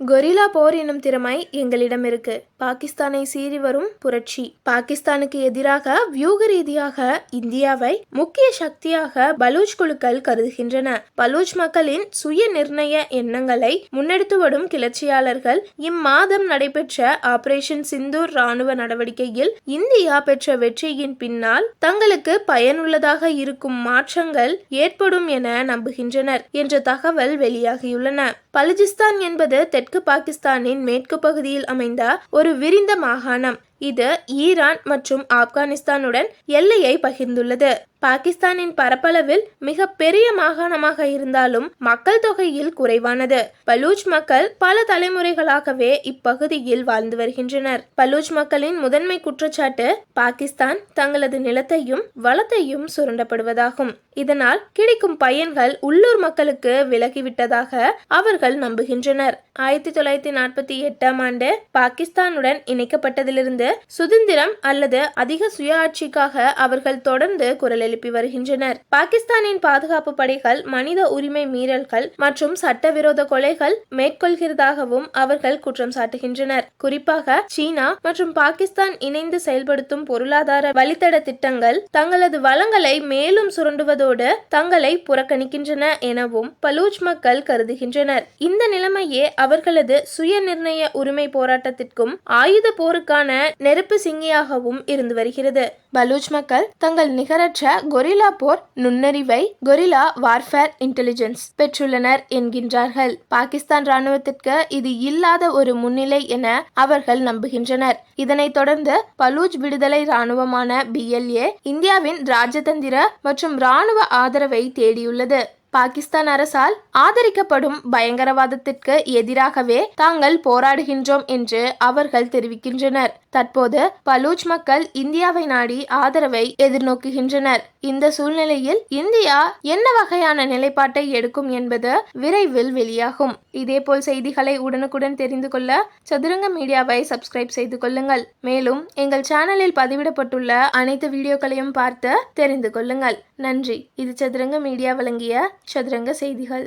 Gorilla போர் எனும் திறமை எங்களிடம் இருக்கு. பாகிஸ்தானை சீறி வரும் புரட்சி. பாகிஸ்தானுக்கு எதிராக வியூக ரீதியாக இந்தியாவை முக்கிய சக்தியாக பலூச் குழுக்கள் கருதுகின்றன. பலூச் மக்களின் சுய நிர்ணய எண்ணங்களை முன்னெடுத்து வரும் கிளர்ச்சியாளர்கள் இம்மாதம் நடைபெற்ற ஆபரேஷன் சிந்தூர் ராணுவ நடவடிக்கையில் இந்தியா பெற்ற வெற்றியின் பின்னால் தங்களுக்கு பயனுள்ளதாக இருக்கும் மாற்றங்கள் ஏற்படும் என நம்புகின்றனர் என்ற தகவல் வெளியாகியுள்ளன. பலுஜிஸ்தான் என்பது தெற்கு பாகிஸ்தானின் மேற்கு பகுதியில் அமைந்த ஒரு விரிந்த மாகாணம். இது ஈரான் மற்றும் ஆப்கானிஸ்தானுடன் எல்லையை பகிர்ந்துள்ளது. பாகிஸ்தானின் பரப்பளவில் மிக பெரிய மாகாணமாக இருந்தாலும் மக்கள் தொகையில் குறைவானது. பலூச் மக்கள் பல தலைமுறைகளாகவே இப்பகுதியில் வாழ்ந்து வருகின்றனர். பலூச் மக்களின் முதன்மை குற்றச்சாட்டு பாகிஸ்தான் தங்களது நிலத்தையும் வளத்தையும் சுரண்டப்படுவதாகும். இதனால் கிடைக்கும் பயன்கள் உள்ளூர் மக்களுக்கு விலகிவிட்டதாக அவர்கள் நம்புகின்றனர். ஆயிரத்தி தொள்ளாயிரத்தி நாற்பத்தி எட்டாம் ஆண்டு பாகிஸ்தானுடன் இணைக்கப்பட்டதிலிருந்து சுதந்திரம் அல்லது அதிக சுயாட்சிக்காக அவர்கள் தொடர்ந்து குரல் எழுப்பி வருகின்றனர். பாகிஸ்தானின் பாதுகாப்பு படைகள் மனித உரிமை மீறல்கள் மற்றும் சட்டவிரோத கொலைகள் மேற்கொள்கிறதாகவும் அவர்கள் குற்றம் சாட்டுகின்றனர். குறிப்பாக சீனா மற்றும் பாகிஸ்தான் இணைந்து செயல்படுத்தும் பொருளாதார வழித்தட திட்டங்கள் தங்களது வளங்களை மேலும் சுரண்டுவதோடு தங்களை புறக்கணிக்கின்றன எனவும் பலூச் மக்கள் கருதுகின்றனர். இந்த நிலைமையே அவர்களது சுய நிர்ணய உரிமை போராட்டத்திற்கும் ஆயுத போருக்கான நெருப்பு சிங்கியாகவும் இருந்து வருகிறது. பலூச் மக்கள் தங்கள் நிகரற்ற கொரில்லா போர் நுண்ணறிவை கொரில்லா வார்ஃபேர் இன்டெலிஜென்ஸ் பெற்றுள்ளனர் என்கின்றார்கள். பாகிஸ்தான் ராணுவத்திற்கு இது இல்லாத ஒரு முன்னிலை என அவர்கள் நம்புகின்றனர். இதனைத் தொடர்ந்து பலூச் விடுதலை ராணுவமான பிஎல்ஏ இந்தியாவின் ராஜதந்திர மற்றும் ராணுவ ஆதரவை தேடியுள்ளது. பாகிஸ்தான் அரசால் ஆதரிக்கப்படும் பயங்கரவாதத்திற்கு எதிராகவே தாங்கள் போராடுகின்றோம் என்று அவர்கள் தெரிவிக்கின்றனர். தற்போது பலூச் மக்கள் இந்தியாவை நாடி ஆதரவை எதிர்நோக்குகின்றனர். இந்த சூழ்நிலையில் இந்தியா என்ன வகையான நிலைப்பாட்டை எடுக்கும் என்பது விரைவில் வெளியாகும். இதேபோல் செய்திகளை உடனுக்குடன் தெரிந்து கொள்ள சதுரங்க மீடியாவை சப்ஸ்கிரைப் செய்து கொள்ளுங்கள். மேலும் எங்கள் சேனலில் பதிவிடப்பட்டுள்ள அனைத்து வீடியோக்களையும் பார்த்து தெரிந்து கொள்ளுங்கள். நன்றி. இது சதுரங்க மீடியா வழங்கிய சதுரங்க செய்திகள்.